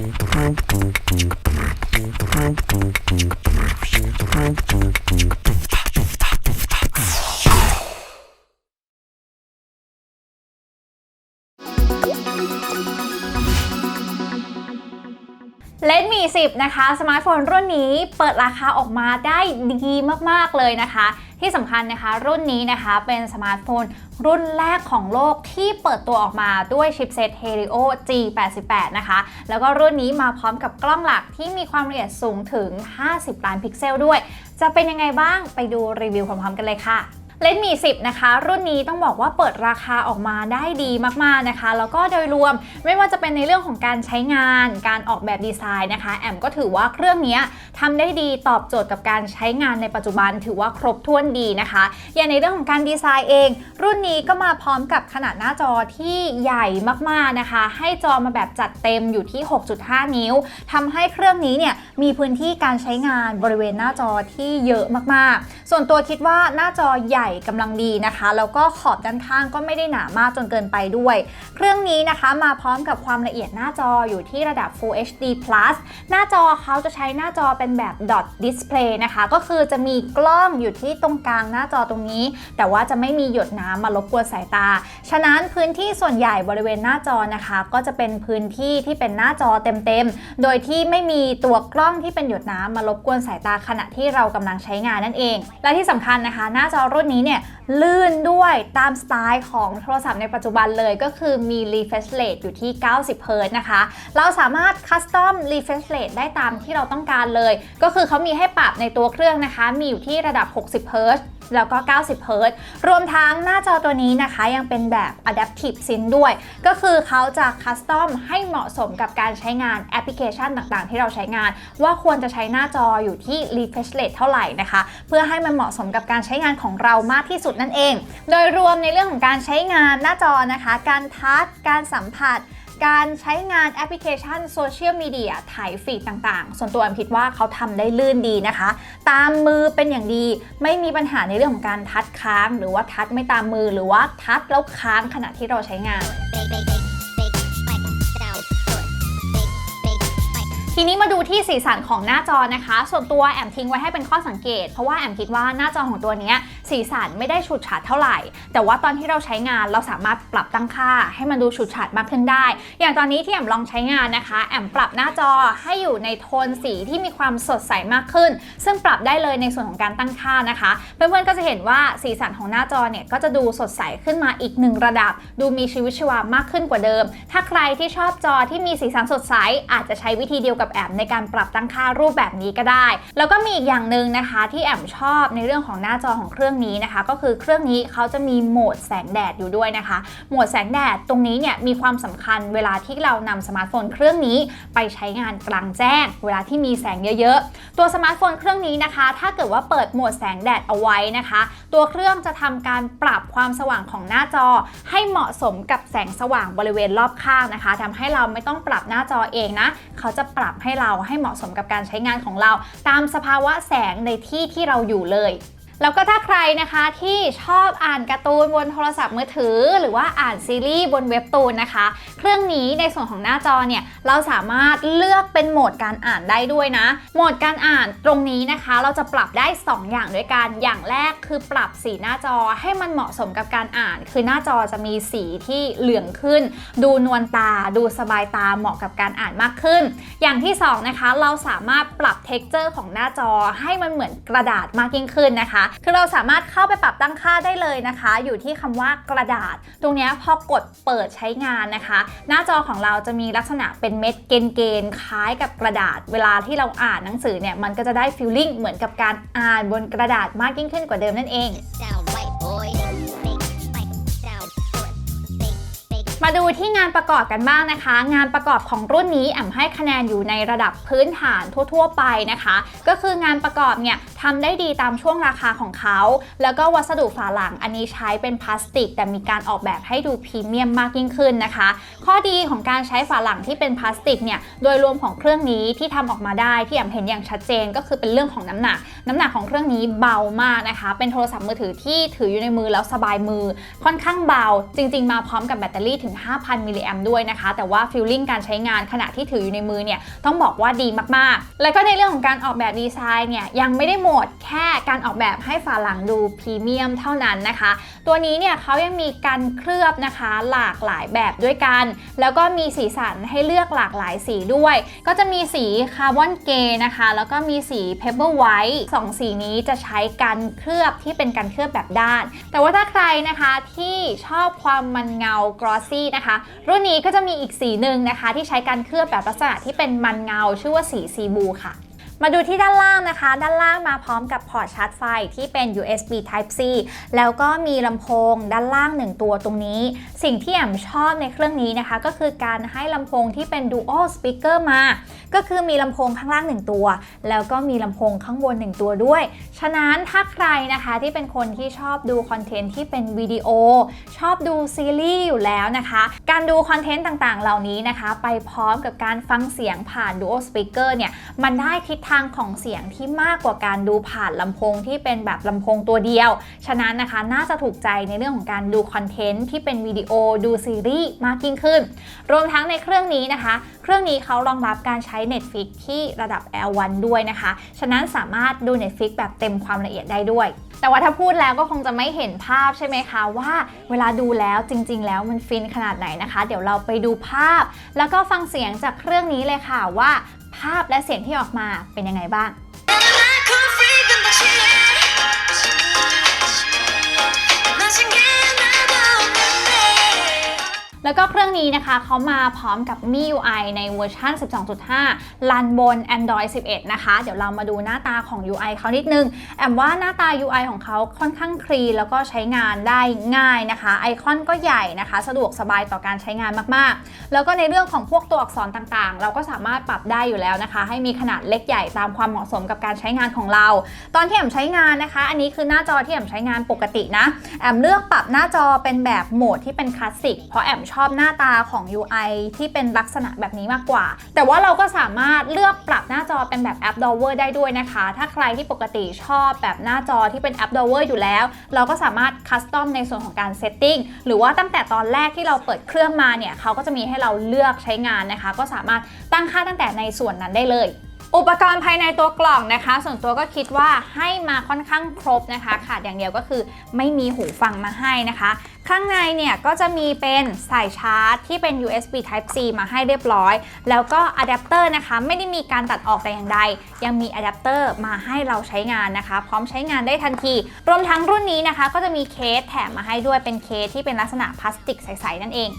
Thank you. เลนมี10 นะคะ สมาร์ทโฟนรุ่นนี้เปิดราคาออกมาได้ดีมาก ๆ เลยนะคะ ที่สำคัญนะคะ รุ่นนี้นะคะเป็นสมาร์ทโฟนรุ่นแรกของโลกที่เปิดตัวออกมาด้วยชิปเซต Helio G88 นะคะ แล้วก็รุ่นนี้มาพร้อมกับกล้องหลักที่มีความละเอียดสูงถึง 50 ล้านพิกเซลด้วย จะเป็นยังไงบ้างไปดูรีวิวพร้อมๆกันเลยค่ะ เลนมี10 นะคะ รุ่นนี้ต้องบอกว่าเปิดราคาออกมาได้ดีมาก ๆ นะคะ แล้วก็โดยรวมไม่ว่าจะเป็นในเรื่องของการใช้งาน การออกแบบดีไซน์นะคะ แอมก็ถือว่าเครื่องนี้ทำได้ดีตอบโจทย์กับการใช้งานในปัจจุบันถือว่าครบถ้วนดีนะคะ อย่างในเรื่องของการดีไซน์เอง รุ่นนี้ก็มาพร้อมกับขนาดหน้าจอที่ใหญ่มาก ๆ นะคะ ให้จอมาแบบจัดเต็มอยู่ที่ 6.5 นิ้วทำให้เครื่องนี้เนี่ยมีพื้นที่การใช้งานบริเวณหน้าจอที่เยอะมาก ๆ ส่วนตัวคิดว่าหน้าจอใหญ่กำลังดีนะคะ แล้วก็ขอบด้านข้างก็ไม่ได้หนามากจนเกินไปด้วย เครื่องนี้นะคะมาพร้อมกับความละเอียดหน้าจออยู่ที่ระดับ Full HD Plus หน้าจอเขาจะใช้หน้าจอเป็นแบบ dot display นะคะ ก็คือจะมีกล้องอยู่ที่ตรงกลางหน้าจอตรงนี้ แต่ว่าจะไม่มีหยดน้ำมารบกวนสายตา ฉะนั้นพื้นที่ส่วนใหญ่บริเวณหน้าจอนะคะ ก็จะเป็นพื้นที่ที่เป็นหน้าจอเต็มๆ โดยที่ไม่มีตัวกล้องที่เป็นหยดน้ำมารบกวนสายตาขณะที่เรากำลังใช้งานนั่นเอง และที่สำคัญนะคะ หน้าจอรุ่นนี้เนี่ยลื่นด้วยตามสไตล์ของโทรศัพท์ในปัจจุบันเลยก็คือมี refresh rate อยู่ที่ 90 Hz นะคะ เราสามารถ custom refresh rate ได้ตามที่เราต้องการเลย ก็คือเขามีให้ปรับในตัวเครื่องนะคะ มีอยู่ที่ระดับ 60 Hz แล้วก็ 90 Hz รวมทั้งหน้าจอตัวนี้นะคะยังเป็นแบบ adaptive sync ด้วย ก็คือเขาจะ custom ให้เหมาะสมกับการใช้งานแอปพลิเคชันต่างๆ ที่เราใช้งาน ว่าควรจะใช้หน้าจออยู่ที่ refresh rate เท่าไหร่นะคะ เพื่อให้มันเหมาะสมกับการใช้งานของเรามากที่สุดนั่นเอง โดยรวมในเรื่องของการใช้งานหน้าจอนะคะ การทัชการสัมผัสการใช้งานแอปพลิเคชันโซเชียลมีเดียถ่ายฟีดต่างๆ ส่วนตัวแอมคิดว่าเขาทำได้ลื่นดีนะคะ ตามมือเป็นอย่างดี ไม่มีปัญหาในเรื่องของการทัดค้าง หรือว่าทัดไม่ตามมือหรือว่าทัดแล้วค้างขณะที่เราใช้งานทีนี้มาดูที่สีสันของหน้าจอนะคะ ส่วนตัวแอมทิ้งไว้ให้เป็นข้อสังเกต เพราะว่าแอมคิดว่าหน้าจอของตัวนี้ สีสันไม่ได้ฉูดฉาดเท่าไหร่ แต่ว่าตอนที่เราใช้งานเราสามารถปรับตั้งค่า ให้มันดูฉูดฉาดมากขึ้นได้ อย่างตอนนี้ที่แอมลองใช้งานนะคะ แอมปรับหน้าจอให้อยู่ในโทนสีที่มีความสดใสมากขึ้น ซึ่งปรับได้เลยในส่วนของการตั้งค่านะคะเพื่อนๆก็จะเห็นว่าสีสันของหน้าจอเนี่ยก็จะดูสดใสขึ้นมาอีกหนึ่งระดับ ดูมีชีวิตชีวามากขึ้นกว่าเดิม ถ้าใครที่ชอบจอที่มีสีสันสดใส อาจจะใช้วิธีเดียวกับแอมในการปรับตั้งค่ารูปแบบนี้ก็ได้ แล้วก็มีอีกอย่างหนึ่งนะคะ ที่แอมชอบในเรื่องของหน้าจอของเครื่องนี้นะคะ ก็คือเครื่องนี้เขาจะมีโหมดแสงแดดอยู่ด้วยนะคะ โหมดแสงแดดตรงนี้เนี่ยมีความสำคัญเวลาที่เรานำสมาร์ทโฟนเครื่องนี้ไปใช้งานกลางแจ้ง เวลาที่มีแสงเยอะๆ ตัวสมาร์ทโฟนเครื่องนี้นะคะ ถ้าเกิดว่าเปิดโหมดแสงแดดเอาไว้นะคะ ตัวเครื่องจะทำการปรับความสว่างของหน้าจอ ให้เหมาะสมกับแสงสว่างบริเวณรอบข้างนะคะทำให้เราไม่ต้องปรับหน้าจอเองนะ เขาจะปรับให้เราให้เหมาะสมกับการใช้งานของเรา ตามสภาวะแสงในที่ที่เราอยู่เลย แล้วก็ถ้าใครนะคะที่ชอบอ่านการ์ตูนบนโทรศัพท์มือถือ หรือว่าอ่านซีรีส์บนเว็บตูนนะคะ เครื่องนี้ในส่วนของหน้าจอเนี่ยเราสามารถเลือกเป็นโหมดการอ่านได้ด้วยนะ โหมดการอ่านตรงนี้นะคะ เราจะปรับได้ 2 อย่างด้วยกัน อย่างแรกคือปรับสีหน้าจอให้มันเหมาะสมกับการอ่าน คือหน้าจอจะมีสีที่เหลืองขึ้น ดูนวลตา ดูสบายตาเหมาะกับการอ่านมากขึ้น อย่างที่สองนะคะเราสามารถปรับเท็กเจอร์ของหน้าจอให้มันเหมือนกระดาษมากยิ่งขึ้นนะคะคือเราสามารถเข้าไปปรับตั้งค่าได้เลยนะคะ อยู่ที่คำว่ากระดาษ ตรงนี้พอกดเปิดใช้งานนะคะ หน้าจอของเราจะมีลักษณะเป็นเม็ดเกนๆคล้ายกับกระดาษ เวลาที่เราอ่านหนังสือเนี่ยมันก็จะได้ฟีลลิ่งเหมือนกับการอ่านบนกระดาษมากยิ่งขึ้นกว่าเดิมนั่นเอง มาดูที่งานประกอบกันบ้างนะคะ งานประกอบของรุ่นนี้แอมให้คะแนนอยู่ในระดับพื้นฐานทั่ว ๆ ไปนะคะ ก็คืองานประกอบเนี่ยทำได้ดีตามช่วงราคาของเขา แล้วก็วัสดุฝาหลังอันนี้ใช้เป็นพลาสติก แต่มีการออกแบบให้ดูพรีเมียมมากยิ่งขึ้นนะคะ ข้อดีของการใช้ฝาหลังที่เป็นพลาสติกเนี่ยโดยรวมของเครื่องนี้ที่ทำออกมาได้ที่แอมเห็นอย่างชัดเจนก็คือเป็นเรื่องของน้ำหนัก น้ำหนักของเครื่องนี้เบามากนะคะ เป็นโทรศัพท์มือถือที่ถืออยู่ในมือแล้วสบายมือ ค่อนข้างเบา จริง ๆ มาพร้อมกับแบตเตอรี่ถึง5,000 มิลลิแอมด้วยนะคะ แต่ว่าฟีลลิ่งการใช้งานขณะที่ถืออยู่ในมือเนี่ยต้องบอกว่าดีมากๆ แล้วก็ในเรื่องของการออกแบบดีไซน์เนี่ยยังไม่ได้หมดแค่การออกแบบให้ฝาหลังดูพรีเมียมเท่านั้นนะคะ ตัวนี้เนี่ยเขายังมีการเคลือบนะคะหลากหลายแบบด้วยกัน แล้วก็มีสีสันให้เลือกหลากหลายสีด้วย ก็จะมีสีคาร์บอนเกย์นะคะ แล้วก็มีสีเพเปอร์ไวท์สองสีนี้จะใช้การเคลือบที่เป็นการเคลือบแบบด้าน แต่ว่าถ้าใครนะคะที่ชอบความมันเงากรอซี่นะคะ รุ่นนี้ก็จะมีอีกสีหนึ่งนะคะ ที่ใช้การเคลือบแบบลักษณะที่เป็นมันเงา ชื่อว่าสีซีบูค่ะ มาดูที่ด้านล่างนะคะ ด้านล่างมาพร้อมกับพอร์ตชาร์จไฟที่เป็น USB Type C แล้วก็มีลำโพงด้านล่าง 1 ตัวตรงนี้ สิ่งที่แอมชอบในเครื่องนี้นะคะ ก็คือการให้ลำโพงที่เป็น Dual Speaker มา ก็คือมีลำโพงข้างล่าง 1 ตัว แล้วก็มีลำโพงข้างบน 1 ตัวด้วย ฉะนั้นถ้าใครนะคะที่เป็นคนที่ชอบดูคอนเทนต์ที่เป็นวิดีโอ ชอบดูซีรีส์อยู่แล้วนะคะ การดูคอนเทนต์ต่างๆ เหล่านี้นะคะ ไปพร้อมกับการฟังเสียงผ่าน Dual Speaker เนี่ยมันได้ทิศทางของเสียงที่มากกว่าการดูผ่านลำโพงที่เป็นแบบลำโพงตัวเดียว ฉะนั้นนะคะน่าจะถูกใจในเรื่องของการดูคอนเทนต์ที่เป็นวิดีโอดูซีรีส์มากยิ่งขึ้น รวมทั้งในเครื่องนี้นะคะ เครื่องนี้เขารองรับการใช้ Netflix ที่ระดับ L1 ด้วยนะคะ ฉะนั้นสามารถดู Netflix แบบเต็มความละเอียดได้ด้วย แต่ว่าถ้าพูดแล้วก็คงจะไม่เห็นภาพใช่ไหมคะว่าเวลาดูแล้วจริง ๆ แล้วมันฟินขนาดไหนนะคะ เดี๋ยวเราไปดูภาพ แล้วก็ฟังเสียงจากเครื่องนี้เลยค่ะว่าาพและเสียงที่ออกมาเป็นยังไงบ้าง แล้วก็เครื่องนี้นะคะเขามาพร้อมกับ MIUI ในเวอร์ชัน12.5 ลันบน Android 11 นะคะ เดี๋ยวเรามาดูหน้าตาของ UI เขานิดนึง แอมว่าหน้าตา UI ของเขาค่อนข้างคลีแล้วก็ใช้งานได้ง่ายนะคะ ไอคอนก็ใหญ่นะคะ สะดวกสบายต่อการใช้งานมากๆ แล้วก็ในเรื่องของพวกตัวอักษรต่างๆ เราก็สามารถปรับได้อยู่แล้วนะคะ ให้มีขนาดเล็กใหญ่ตามความเหมาะสมกับการใช้งานของเรา ตอนที่แอมใช้งานนะคะ อันนี้คือหน้าจอที่แอมใช้งานปกตินะ แอมเลือกปรับหน้าจอเป็นแบบโหมดที่เป็นคลาสสิกเพราะแอมชอบหน้าตาของ UI ที่เป็นลักษณะแบบนี้มากกว่า แต่ว่าเราก็สามารถเลือกปรับหน้าจอเป็นแบบแอป Dower ได้ด้วยนะคะ ถ้าใครที่ปกติชอบแบบหน้าจอที่เป็นแอป Dower อยู่แล้ว เราก็สามารถคัสตอมในส่วนของการเซตติ้งหรือว่าตั้งแต่ตอนแรกที่เราเปิดเครื่องมาเนี่ยเขาก็จะมีให้เราเลือกใช้งานนะคะ ก็สามารถตั้งค่าตั้งแต่ในส่วนนั้นได้เลย อุปกรณ์ภายในตัวกล่องนะคะ ส่วนตัวก็คิดว่าให้มาค่อนข้างครบนะคะ ขาดอย่างเดียวก็คือไม่มีหูฟังมาให้นะคะ ข้างในเนี่ยก็จะมีเป็นสายชาร์จที่เป็น USB Type C มาให้เรียบร้อย แล้วก็อะแดปเตอร์นะคะ ไม่ได้มีการตัดออกแต่อย่างใด ยังมีอะแดปเตอร์มาให้เราใช้งานนะคะ พร้อมใช้งานได้ทันที รวมทั้งรุ่นนี้นะคะ ก็จะมีเคสแถมมาให้ด้วยเป็นเคสที่เป็นลักษณะพลาสติกใสๆนั่นเอง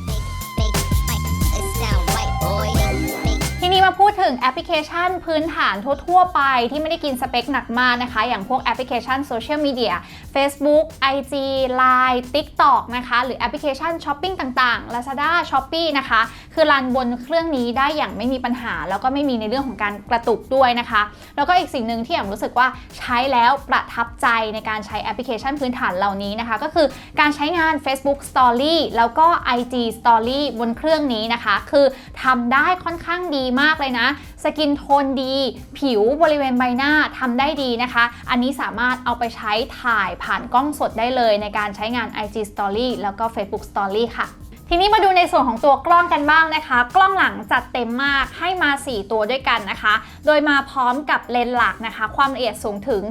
ทีนี้มาพูดถึงแอปพลิเคชันพื้นฐานทั่ว ๆ ไปที่ไม่ได้กินสเปคหนักมากนะคะ อย่างพวกแอปพลิเคชันโซเชียลมีเดีย Facebook IG Line TikTok นะคะ หรือแอปพลิเคชันช้อปปิ้งต่างๆ Lazada Shopee นะคะ คือรันบนเครื่องนี้ได้อย่างไม่มีปัญหา แล้วก็ไม่มีในเรื่องของการกระตุกด้วยนะคะ แล้วก็อีกสิ่งหนึ่งที่แอมรู้สึกว่าใช้แล้วประทับใจในการใช้แอปพลิเคชันพื้นฐานเหล่านี้นะคะ ก็คือการใช้งาน Facebook Story แล้วก็ IG Story บนเครื่องนี้นะคะ คือทำได้ค่อนข้างดีมากเลยนะ สกินโทนดี ผิวบริเวณใบหน้าทำได้ดีนะคะ อันนี้สามารถเอาไปใช้ถ่ายผ่านกล้องสดได้เลยในการใช้งาน IG Story แล้วก็ Facebook Story ค่ะ ทีนี้มาดูในส่วนของตัวกล้องกันบ้างนะคะ กล้องหลังจัดเต็มมากให้มา 4 ตัวด้วยกันนะคะ โดยมาพร้อมกับเลนส์หลักนะคะ ความละเอียดสูงถึง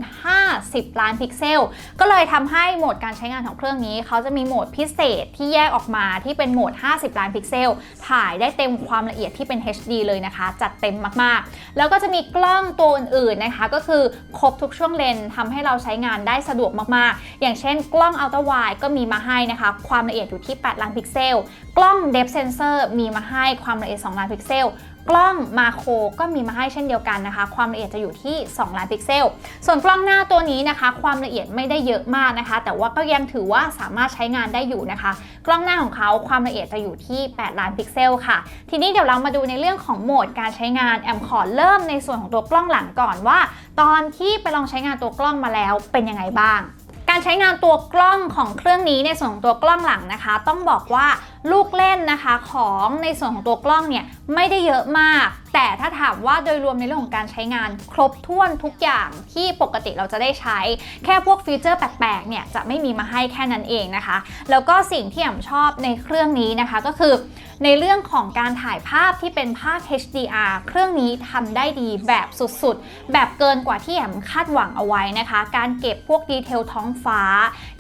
50 ล้านพิกเซล ก็เลยทำให้โหมดการใช้งานของเครื่องนี้ เขาจะมีโหมดพิเศษที่แยกออกมาที่เป็นโหมด 50 ล้านพิกเซล ถ่ายได้เต็มความละเอียดที่เป็น HD เลยนะคะ จัดเต็มมากๆ แล้วก็จะมีกล้องตัวอื่นๆนะคะ ก็คือครบทุกช่วงเลนส์ทำให้เราใช้งานได้สะดวกมากๆ อย่างเช่น กล้องอัลตร้าไวก็มีมาให้นะคะ ความละเอียดอยู่ที่ 8 ล้านพิกเซลกล้อง Depth Sensor มีมาให้ความละเอียด 2 ล้านพิกเซล กล้องมาโครก็มีมาให้เช่นเดียวกันนะคะ ความละเอียดจะอยู่ที่ 2 ล้านพิกเซล ส่วนกล้องหน้าตัวนี้นะคะ ความละเอียดไม่ได้เยอะมากนะคะ แต่ว่าก็ยังถือว่าสามารถใช้งานได้อยู่นะคะ กล้องหน้าของเขาความละเอียดจะอยู่ที่ 8 ล้านพิกเซลค่ะ ทีนี้เดี๋ยวเรามาดูในเรื่องของโหมดการใช้งานแอมขอเริ่มในส่วนของตัวกล้องหลังก่อนว่า ตอนที่ไปลองใช้งานตัวกล้องมาแล้วเป็นยังไงบ้าง การใช้งานตัวกล้องของเครื่องนี้ในส่วนของตัวกล้องหลังนะคะ ต้องบอกว่าลูกเล่นนะคะของในส่วนของตัวกล้องเนี่ยไม่ได้เยอะมาก แต่ถ้าถามว่าโดยรวมในเรื่องของการใช้งานครบถ้วนทุกอย่างที่ปกติเราจะได้ใช้ แค่พวกฟีเจอร์แปลกๆเนี่ยจะไม่มีมาให้แค่นั้นเองนะคะ แล้วก็สิ่งที่แอมชอบในเครื่องนี้นะคะก็คือ ในเรื่องของการถ่ายภาพที่เป็นภาพ HDR เครื่องนี้ทำได้ดีแบบสุดๆ แบบเกินกว่าที่แอมคาดหวังเอาไว้นะคะ การเก็บพวกดีเทลท้องฟ้า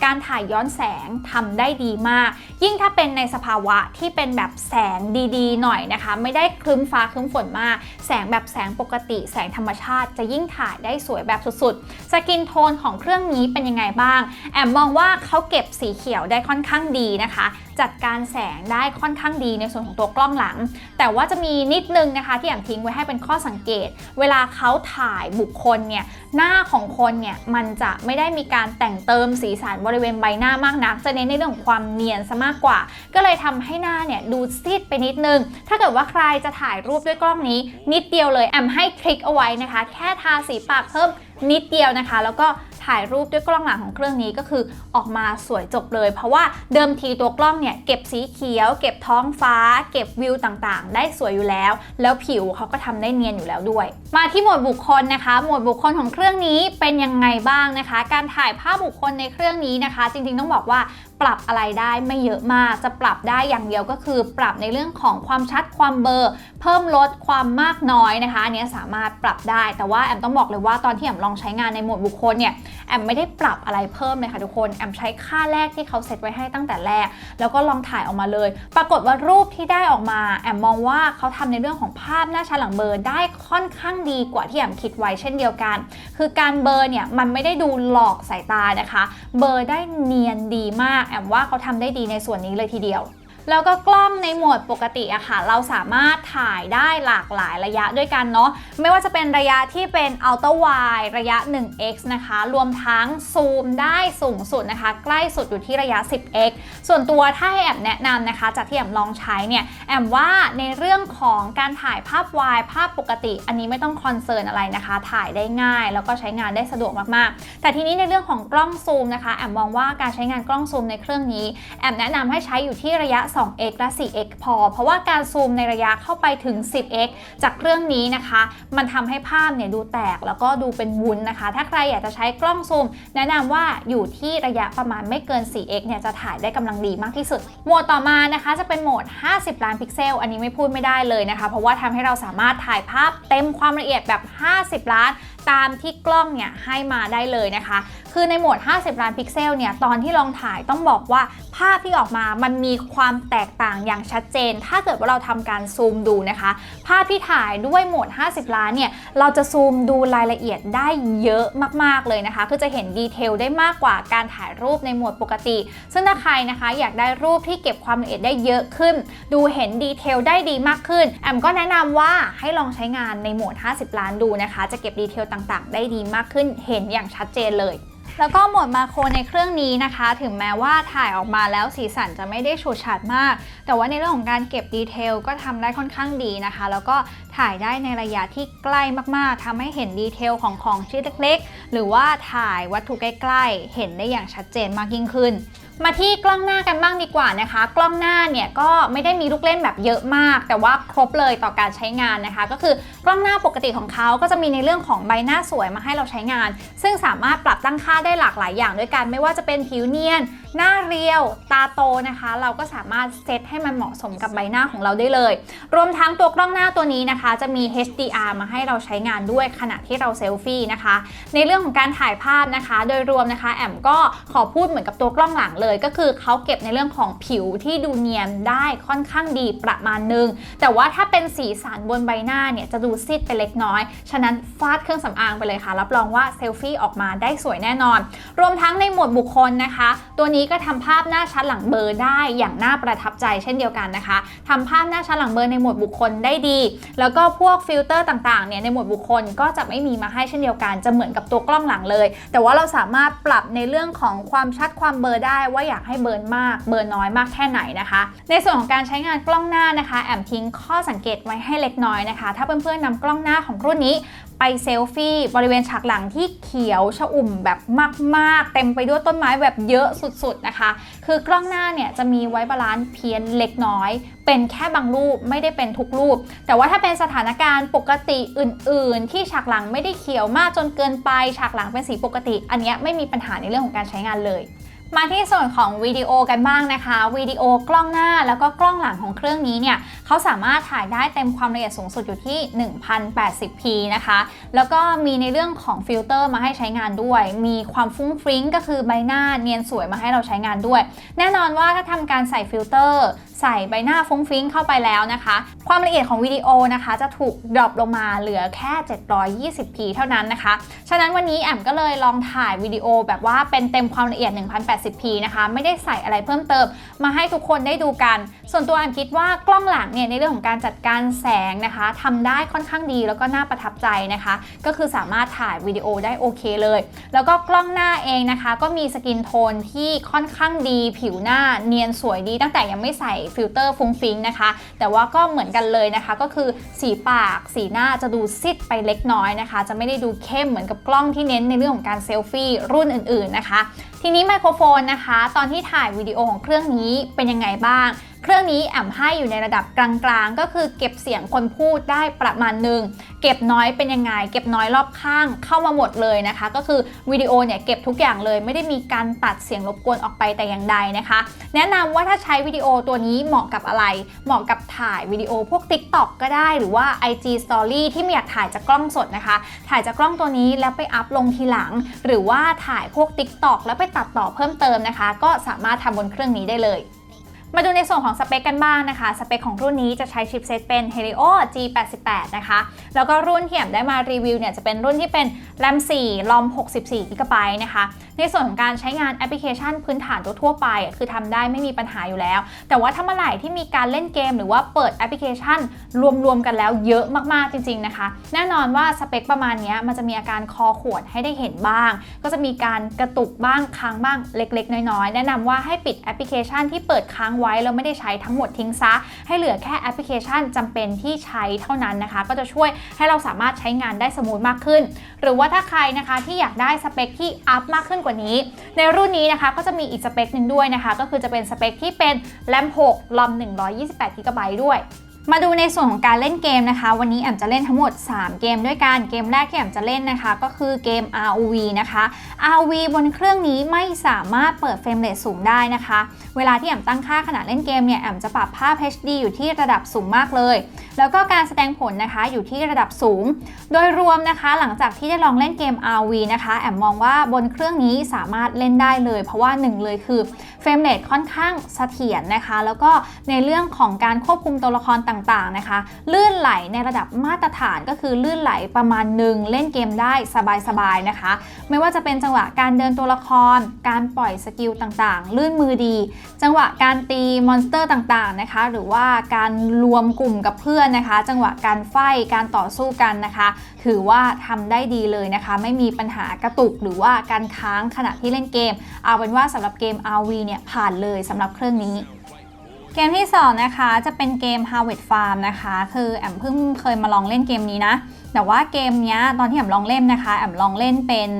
การถ่ายย้อนแสงทำได้ดีมาก ยิ่งถ้าเป็นในสภาวะที่เป็นแบบแสงดีๆ หน่อยนะคะ ไม่ได้ครึ้มฟ้าครึ้มฝนมากแสงแบบแสงปกติ แสงธรรมชาติจะยิ่งถ่ายได้สวยแบบสุดๆ สกินโทนของเครื่องนี้เป็นยังไงบ้าง แอมมองว่าเขาเก็บสีเขียวได้ค่อนข้างดีนะคะ จัดการแสงได้ค่อนข้างดีในส่วนของตัวกล้องหลัง แต่ว่าจะมีนิดนึงนะคะที่แอมทิ้งไว้ให้เป็นข้อสังเกต เวลาเขาถ่ายบุคคลเนี่ยหน้าของคนเนี่ยมันจะไม่ได้มีการแต่งเติมสีสันบริเวณใบหน้ามากนัก จะเน้นในเรื่องของความเนียนซะมากกว่า ก็เลยทำให้หน้าเนี่ยดูซีดไปนิดนึง ถ้าเกิดว่าใครจะถ่ายรูปด้วยกล้องนี้ นิดเดียวเลยแอมให้ทริคเอาไว้นะคะ แค่ทาสีปากเพิ่มนิดเดียวนะคะ แล้วก็ ถ่ายรูปด้วยกล้องหลังของเครื่องนี้ก็คือออกมาสวยจบเลย เพราะว่าเดิมทีตัวกล้องเนี่ยเก็บสีเขียว เก็บท้องฟ้า เก็บวิวต่างๆ ได้สวยอยู่แล้ว แล้วผิวเขาก็ทำได้เนียนอยู่แล้วด้วย มาที่หมวดบุคคลนะคะหมวดบุคคลของเครื่องนี้เป็นยังไงบ้างนะคะ การถ่ายภาพบุคคลในเครื่องนี้นะคะ จริงๆต้องบอกว่าปรับอะไรได้ไม่เยอะมาก จะปรับได้อย่างเดียวก็คือ ปรับในเรื่องของความชัดความเบลอเพิ่มลดความมากน้อยนะคะอันนี้สามารถปรับได้ แต่ว่าแอมต้องบอกเลยว่าตอนที่แอมลองใช้งานในหมวดบุคคลเนี่ยแอมไม่ได้ปรับอะไรเพิ่มเลยค่ะทุกคนแอมใช้ค่าแรกที่เขาเซตไว้ให้ตั้งแต่แรก แล้วก็ลองถ่ายออกมาเลย ปรากฏว่ารูปที่ได้ออกมาแอมมองว่าเขาทำในเรื่องของภาพหน้าชัดหลังเบอร์ได้ค่อนข้างดีกว่าที่แอมคิดไว้เช่นเดียวกัน คือการเบอร์เนี่ยมันไม่ได้ดูหลอกสายตานะคะ เบอร์ได้เนียนดีมาก แอมว่าเขาทำได้ดีในส่วนนี้เลยทีเดียว แล้วก็กล้องในโหมดปกติอะค่ะ เราสามารถถ่ายได้หลากหลายระยะด้วยกันเนาะ ไม่ว่าจะเป็นระยะที่เป็น Ultra Wide ระยะ 1x นะคะ รวมทั้งซูมได้สูงสุดนะคะ ใกล้สุดอยู่ที่ระยะ 10x ส่วนตัวถ้าให้แอมแนะนำนะคะ จากที่แอมลองใช้เนี่ย แอมว่าในเรื่องของการถ่ายภาพวายภาพปกติ อันนี้ไม่ต้องคอนเซิร์นอะไรนะคะ ถ่ายได้ง่าย แล้วก็ใช้งานได้สะดวกมากๆ แต่ทีนี้ในเรื่องของกล้องซูมนะคะ แอมมองว่าการใช้งานกล้องซูมในเครื่องนี้ แอมแนะนำให้ใช้อยู่ที่ระยะ 2x และ 4x พอ เพราะว่าการซูมในระยะเข้าไปถึง 10x จากเครื่องนี้นะคะ มันทำให้ภาพเนี่ยดูแตกแล้วก็ดูเป็นวุ้นนะคะ ถ้าใครอยากจะใช้กล้องซูม แนะนำว่าอยู่ที่ระยะประมาณไม่เกิน 4x เนี่ยจะถ่ายได้กำลังดีมากที่สุด โหมดต่อมานะคะจะเป็นโหมด 50 ล้านพิกเซล อันนี้ไม่พูดไม่ได้เลยนะคะ เพราะว่าทำให้เราสามารถถ่ายภาพเต็มความละเอียดแบบ 50 ล้าน ตามที่กล้องเนี่ยให้มาได้เลยนะคะ คือในโหมด 50 ล้านพิกเซลเนี่ยตอนที่ลองถ่ายต้องบอกว่าภาพที่ออกมามันมีความแตกต่างอย่างชัดเจน ถ้าเกิดว่าเราทำการซูมดูนะคะ ภาพที่ถ่ายด้วยโหมด 50 ล้านเนี่ยเราจะซูมดูรายละเอียดได้เยอะมากๆเลยนะคะ คือจะเห็นดีเทลได้มากกว่าการถ่ายรูปในโหมดปกติ ซึ่งถ้าใครนะคะอยากได้รูปที่เก็บความละเอียดได้เยอะขึ้น ดูเห็นดีเทลได้ดีมากขึ้น แอมก็แนะนำว่าให้ลองใช้งานในโหมด 50 ล้านดูนะคะ จะเก็บดีเทลต่างๆ ได้ดีมากขึ้นเห็นอย่างชัดเจนเลย แล้วก็โหมดมาโครในเครื่องนี้นะคะ ถึงแม้ว่าถ่ายออกมาแล้วสีสันจะไม่ได้ฉูดฉาดมาก แต่ว่าในเรื่องของการเก็บดีเทลก็ทำได้ค่อนข้างดีนะคะ แล้วก็ถ่ายได้ในระยะที่ใกล้มากๆทำให้เห็นดีเทลของของชิ้นเล็กๆ หรือว่าถ่ายวัตถุใกล้ๆ เห็นได้อย่างชัดเจนมากยิ่งขึ้น มาที่กล้องหน้ากันบ้างดีกว่านะคะ กล้องหน้าเนี่ยก็ไม่ได้มีลูกเล่นแบบเยอะมาก แต่ว่าครบเลยต่อการใช้งานนะคะ ก็คือกล้องหน้าปกติของเขาก็จะมีในเรื่องของใบหน้าสวยมาให้เราใช้งาน ซึ่งสามารถปรับตั้งค่าได้หลากหลายอย่างด้วยกันไม่ว่าจะเป็นผิวเนียนหน้าเรียว ตาโตนะคะ เราก็สามารถเซตให้มันเหมาะสมกับใบหน้าของเราได้เลย รวมทั้งตัวกล้องหน้าตัวนี้นะคะ จะมี HDR มาให้เราใช้งานด้วยขณะที่เราเซลฟี่นะคะ ในเรื่องของการถ่ายภาพนะคะ โดยรวมนะคะ แอมก็ขอพูดเหมือนกับตัวกล้องหลังเลย ก็คือเขาเก็บในเรื่องของผิวที่ดูเนียนได้ค่อนข้างดีประมาณนึง แต่ว่าถ้าเป็นสีสันบนใบหน้าเนี่ยจะดูซีดไปเล็กน้อย ฉะนั้นฟาดเครื่องสำอางไปเลยค่ะ รับรองว่าเซลฟี่ออกมาได้สวยแน่นอน รวมทั้งในหมวดบุคคลนะคะ ตัวนี้ก็ทำภาพหน้าชัดหลังเบลอร์ได้อย่างน่าประทับใจเช่นเดียวกันนะคะทำภาพหน้าชัดหลังเบลอร์ในหมวดบุคคลได้ดี แล้วก็พวกฟิลเตอร์ต่างๆเนี่ยในหมวดบุคคลก็จะไม่มีมาให้เช่นเดียวกัน จะเหมือนกับตัวกล้องหลังเลย แต่ว่าเราสามารถปรับในเรื่องของความชัดความเบลอได้ว่าอยากให้เบิร์มากเบิร์นน้อยมากแค่ไหนนะคะ ในส่วนของการใช้งานกล้องหน้านะคะ แอมทิ้งข้อสังเกตไว้ให้เล็กน้อยนะคะ ถ้าเพื่อนๆนำกล้องหน้าของรุ่นนี้ไปเซลฟี่บริเวณฉากหลังที่เขียวชอุ่มแบบมาก ๆ เต็มไปด้วยต้นไม้แบบเยอะสุดดนะคะ คือกล้องหน้าเนี่ยจะมีไว้บาลานซ์เพี้ยนเล็กน้อย เป็นแค่บางรูปไม่ได้เป็นทุกรูป แต่ว่าถ้าเป็นสถานการณ์ปกติอื่น ๆ ที่ฉากหลังไม่ได้เขียวมากจนเกินไป ฉากหลังเป็นสีปกติ อันเนี้ยไม่มีปัญหาในเรื่องของการใช้งานเลย มาที่ส่วนของวิดีโอกันบ้างนะคะวิดีโอกล้องหน้าแล้วก็กล้องหลังของเครื่องนี้เนี่ยเขาสามารถถ่ายได้เต็มความละเอียดสูงสุดอยู่ที่ 1080p นะคะ แล้วก็มีในเรื่องของฟิลเตอร์มาให้ใช้งานด้วย มีความฟุ้งฟริ้งก็คือใบหน้าเนียนสวยมาให้เราใช้งานด้วย แน่นอนว่าถ้าทำการใส่ฟิลเตอร์ใส่ใบหน้าฟุ้งฟิ้งเข้าไปแล้วนะคะ ความละเอียดของวิดีโอนะคะ จะถูกดรอปลงมาเหลือแค่ 720p เท่านั้นนะคะ ฉะนั้นวันนี้แอมก็เลยลองถ่ายวิดีโอแบบว่าเป็นเต็มความละเอียด 1 0 8 1080p นะคะไม่ได้ใส่อะไรเพิ่มเติม มาให้ทุกคนได้ดูกัน ส่วนตัวแอมคิดว่ากล้องหลังเนี่ยในเรื่องของการจัดการแสงนะคะทำได้ค่อนข้างดีแล้วก็น่าประทับใจนะคะ ก็คือสามารถถ่ายวิดีโอได้โอเคเลย แล้วก็กล้องหน้าเองนะคะ ก็มีสกินโทนที่ค่อนข้างดี ผิวหน้าเนียนสวยดี ตั้งแต่ยังไม่ใส่ฟิลเตอร์ฟุ้งฟิ้งนะคะ แต่ว่าก็เหมือนกันเลยนะคะ ก็คือสีปากสีหน้าจะดูซิดไปเล็กน้อยนะคะ จะไม่ได้ดูเข้มเหมือนกับกล้องที่เน้นในเรื่องของการเซลฟี่รุ่นอื่นๆนะคะ ทีนี้ไมโครโฟนนะคะ ตอนที่ถ่ายวิดีโอของเครื่องนี้เป็นยังไงบ้าง เครื่องนี้แอมให้อยู่ในระดับกลางๆ ก็คือเก็บเสียงคนพูดได้ประมาณหนึ่ง เก็บน้อยเป็นยังไง เก็บน้อยรอบข้างเข้ามาหมดเลยนะคะ ก็คือวิดีโอเนี่ยเก็บทุกอย่างเลย ไม่ได้มีการตัดเสียงรบกวนออกไปแต่อย่างใดนะคะ แนะนำว่าถ้าใช้วิดีโอตัวนี้เหมาะกับอะไร เหมาะกับถ่ายวิดีโอพวก TikTok ก็ได้หรือว่า IG Story ที่ไม่อยากถ่ายจากกล้องสดนะคะ ถ่ายจากกล้องตัวนี้แล้วไปอัพลงทีหลัง หรือว่าถ่ายพวก TikTok แล้วไปตัดต่อเพิ่มเติมนะคะ ก็สามารถทำบนเครื่องนี้ได้เลย มาดูในส่วนของสเปคกันบ้างนะคะ สเปคของรุ่นนี้จะใช้ชิปเซตเป็น Helio G88 นะคะ แล้วก็รุ่นที่แอมได้มารีวิวเนี่ยจะเป็นรุ่นที่เป็น RAM 4 ROM 64 GB นะคะ ในส่วนของการใช้งานแอปพลิเคชันพื้นฐานทั่วไป คือทำได้ไม่มีปัญหาอยู่แล้ว แต่ว่าถ้าเมื่อไหร่ที่มีการเล่นเกม หรือว่าเปิดแอปพลิเคชัน รวมๆกันแล้วเยอะมากๆจริง ๆนะคะ แน่นอนว่าสเปคประมาณนี้มันจะมีอาการคอขวดให้ได้เห็นบ้าง ก็จะมีการกระตุกบ้างค้างบ้างเล็ก ๆ น้อยๆ แนะนำว่าให้ปิดแอปพลิเคชันที่เปิดค้างไว้แล้วไม่ได้ใช้ทั้งหมดทิ้งซะ ให้เหลือแค่แอปพลิเคชันจำเป็นที่ใช้เท่านั้นนะคะ ก็จะช่วยให้เราสามารถใช้งานได้สมูทมากขึ้น หรือว่าถ้าใครนะคะที่อยากได้สเปคที่อัพมากขึ้นกว่านี้ ในรุ่นนี้นะคะก็จะมีอีกสเปคหนึ่งด้วยนะคะ ก็คือจะเป็นสเปคที่เป็นแรม6ลัม128 GB ด้วย มาดูในส่วนของการเล่นเกมนะคะ วันนี้แอมจะเล่นทั้งหมด 3 เกมด้วยกัน เกมแรกที่แอมจะเล่นนะคะ ก็คือเกม ROV นะคะ ROV บนเครื่องนี้ไม่สามารถเปิดเฟรมเรทสูงได้นะคะ เวลาที่แอมตั้งค่าขณะเล่นเกมเนี่ยแอมจะปรับภาพ HD อยู่ที่ระดับสูงมากเลย แล้วก็การแสดงผลนะคะอยู่ที่ระดับสูง โดยรวมนะคะหลังจากที่ได้ลองเล่นเกม Rov นะคะแอมมองว่าบนเครื่องนี้สามารถเล่นได้เลย เพราะว่าหนึ่งเลยคือเฟรมเรทค่อนข้างเสถียรนะคะ แล้วก็ในเรื่องของการควบคุมตัวละครต่างๆนะคะ ลื่นไหลในระดับมาตรฐานก็คือลื่นไหลประมาณหนึ่งเล่นเกมได้สบายๆนะคะ ไม่ว่าจะเป็นจังหวะการเดินตัวละคร การปล่อยสกิลต่างๆ ลื่นมือดี จังหวะการตีมอนสเตอร์ต่างๆนะคะ หรือว่าการรวมกลุ่มกับเพื่อนนะคะ จังหวะการไฟการต่อสู้กันนะคะ ถือว่าทำได้ดีเลยนะคะ ไม่มีปัญหากระตุกหรือว่าการค้างขณะที่เล่นเกม เอาเป็นว่าสำหรับเกม RV เนี่ยผ่านเลยสำหรับเครื่องนี้ เกมที่2นะคะจะเป็นเกม Harvest Farm นะคะ คือแอมเพิ่งเคยมาลองเล่นเกมนี้นะ แต่ว่าเกมนี้ตอนที่แอมลองเล่นนะคะ แอมลองเล่นเป็น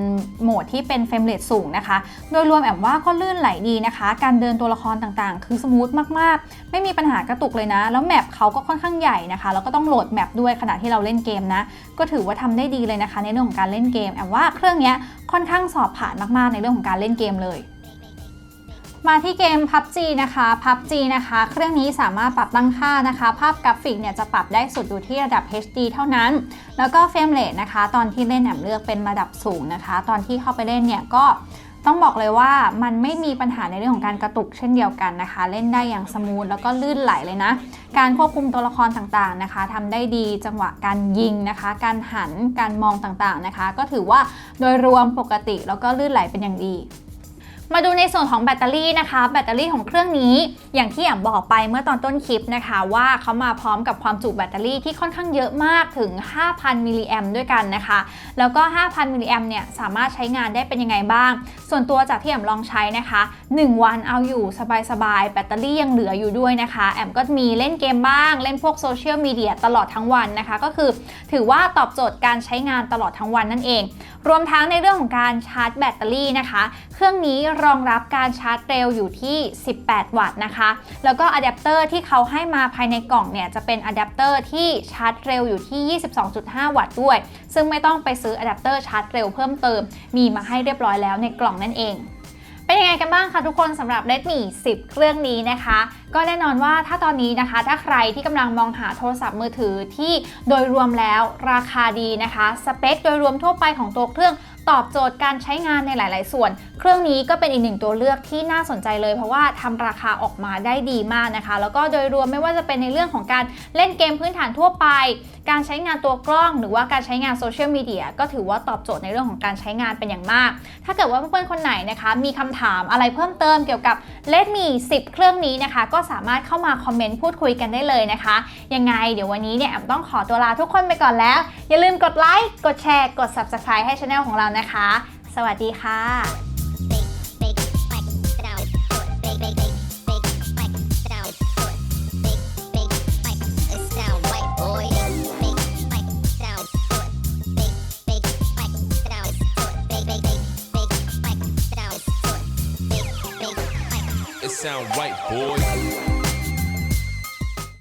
โหมดที่เป็นเฟรมเรทสูงนะคะ โดยรวมแอมว่าก็ลื่นไหลดีนะคะ การเดินตัวละครต่างๆ คือสมูทมากๆ ไม่มีปัญหากระตุกเลยนะ แล้วแมปเขาก็ค่อนข้างใหญ่นะคะ แล้วก็ต้องโหลดแมปด้วยขณะที่เราเล่นเกมนะ ก็ถือว่าทำได้ดีเลยนะคะ ในเรื่องของการเล่นเกม แอมว่าเครื่องนี้ค่อนข้างสอบผ่านมากๆ ในเรื่องของการเล่นเกมเลย มาที่เกม PUBG นะคะ PUBG นะคะ เครื่องนี้สามารถปรับตั้งค่านะคะ ภาพกราฟิกเนี่ยจะปรับได้สุดอยู่ที่ระดับ HD เท่านั้น แล้วก็เฟรมเรทนะคะ ตอนที่เล่นแอมเลือกเป็นระดับสูงนะคะ ตอนที่เข้าไปเล่นเนี่ยก็ต้องบอกเลยว่ามันไม่มีปัญหาในเรื่องของการกระตุกเช่นเดียวกันนะคะ เล่นได้อย่างสมูทแล้วก็ลื่นไหลเลยนะ การควบคุมตัวละครต่างๆนะคะทำได้ดีจังหวะการยิงนะคะ การหันการมองต่างๆนะคะ ก็ถือว่าโดยรวมปกติแล้วก็ลื่นไหลเป็นอย่างดี มาดูในส่วนของแบตเตอรี่นะคะ แบตเตอรี่ของเครื่องนี้ อย่างที่แอมบอกไปเมื่อตอนต้นคลิปนะคะ ว่าเขามาพร้อมกับความจุแบตเตอรี่ที่ค่อนข้างเยอะมากถึง 5,000 มิลลิแอมด้วยกันนะคะ แล้วก็ 5,000 มิลลิแอมเนี่ยสามารถใช้งานได้เป็นยังไงบ้าง ส่วนตัวจากที่แอมลองใช้นะคะ 1 วันเอาอยู่สบายๆ แบตเตอรี่ยังเหลืออยู่ด้วยนะคะ แอมก็มีเล่นเกมบ้าง เล่นพวกโซเชียลมีเดียตลอดทั้งวันนะคะ ก็คือถือว่าตอบโจทย์การใช้งานตลอดทั้งวันนั่นเอง รวมทั้งในเรื่องของการชาร์จแบตเตอรี่นะคะ เครื่องนี้รองรับการชาร์จเร็วอยู่ที่ 18 วัตต์นะคะ แล้วก็อะแดปเตอร์ที่เขาให้มาภายในกล่องเนี่ยจะเป็นอะแดปเตอร์ที่ชาร์จเร็วอยู่ที่ 22.5 วัตต์ด้วย ซึ่งไม่ต้องไปซื้ออะแดปเตอร์ชาร์จเร็วเพิ่มเติม มีมาให้เรียบร้อยแล้วในกล่องนั่นเองเป็นยังไงกันบ้างคะทุกคนสำหรับ Redmi 10 เครื่องนี้นะคะ ก็แน่นอนว่าถ้าตอนนี้นะคะ ถ้าใครที่กำลังมองหาโทรศัพท์มือถือที่โดยรวมแล้วราคาดีนะคะ สเปคโดยรวมทั่วไปของตัวเครื่องตอบโจทย์การใช้งานในหลาย ๆ ส่วน เครื่องนี้ก็เป็นอีกหนึ่งตัวเลือกที่น่าสนใจเลย เพราะว่าทำราคาออกมาได้ดีมากนะคะ แล้วก็โดยรวมไม่ว่าจะเป็นในเรื่องของการเล่นเกมพื้นฐานทั่วไป การใช้งานตัวกล้อง หรือว่าการใช้งานโซเชียลมีเดียก็ถือว่าตอบโจทย์ในเรื่องของการใช้งานเป็นอย่างมาก ถ้าเกิดว่าเพื่อนๆคนไหนนะคะ มีคำถามอะไรเพิ่มเติมเกี่ยวกับ Redmi 10 เครื่องนี้นะคะ ก็สามารถเข้ามาคอมเมนต์พูดคุยกันได้เลยนะคะ ยังไงเดี๋ยววันนี้เนี่ยแอมต้องขอตัวลาทุกคนไปก่อนแล้ว อย่าลืมกดไลค์กดแชร์กด Subscribe ให้ช anel ของเรานะคะ สวัสดีค่ะ sound right, boy.